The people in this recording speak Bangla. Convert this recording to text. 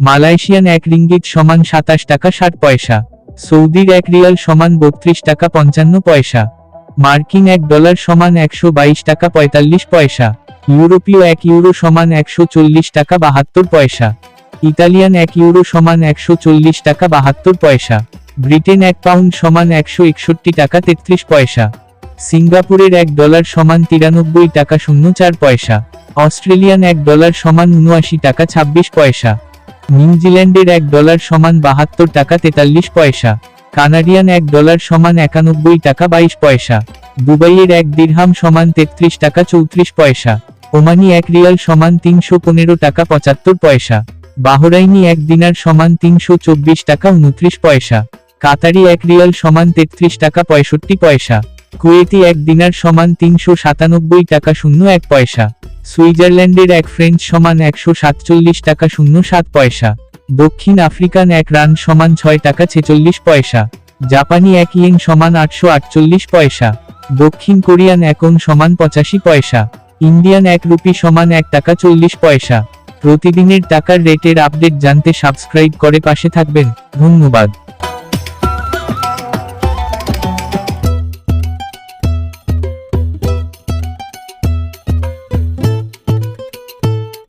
মালয়েশিয়ান এক রিঙ্গিত সমান সাতাশ টাকা ষাট পয়সা, সৌদির এক রিয়াল সমান বত্রিশ টাকা পঞ্চান্ন পয়সা, মার্কিন এক ডলার সমান একশো বাইশ টাকা পঁয়তাল্লিশ পয়সা, ইউরোপীয় এক ইউরো সমান একশো চল্লিশ টাকা বাহাত্তর পয়সা, ইতালিয়ান এক ইউরো সমান একশো চল্লিশ টাকা বাহাত্তর পয়সা, ব্রিটেন এক পাউন্ড সমান একশো একষট্টি টাকা তেত্রিশ পয়সা, সিঙ্গাপুরের এক ডলার সমান তিরানব্বই টাকা শূন্য চার পয়সা, অস্ট্রেলিয়ান এক ডলার সমান উনআশি টাকা ছাব্বিশ পয়সা। নিউজিল্যান্ডের এক ডলার সমান বাহাত্তর টাকা তেতাল্লিশ পয়সা, কানাডিয়ান এক ডলার সমান একানব্বই টাকা বাইশ পয়সা, দুবাইয়ের এক দিরহাম সমান তেত্রিশ টাকা চৌত্রিশ পয়সা, ওমানি এক রিয়াল সমান তিনশো পনেরো টাকা পঁচাত্তর পয়সা, বাহরাইনি এক দিনার সমান তিনশো চব্বিশ টাকা উনত্রিশ পয়সা, কাতারি এক রিয়াল সমান তেত্রিশ টাকা পঁয়ষট্টি পয়সা, কুয়েতি এক দিনার সমান তিনশো সাতানব্বই টাকা শূন্য এক পয়সা। সুইজারল্যান্ডের এক ফ্রেঞ্চ সমান একশো সাতচল্লিশ টাকা শূন্য সাত পয়সা। দক্ষিণ আফ্রিকান এক রান সমান ছয় টাকা ছেচল্লিশ পয়সা। জাপানি এক ইয়েন সমান আটশো আটচল্লিশ পয়সা। দক্ষিণ কোরিয়ান একন সমান পঁচাশি পয়সা। ইন্ডিয়ান এক রুপি সমান এক টাকা চল্লিশ পয়সা। প্রতিদিনের টাকার রেটের আপডেট জানতে সাবস্ক্রাইব করে পাশে থাকবেন। ধন্যবাদ।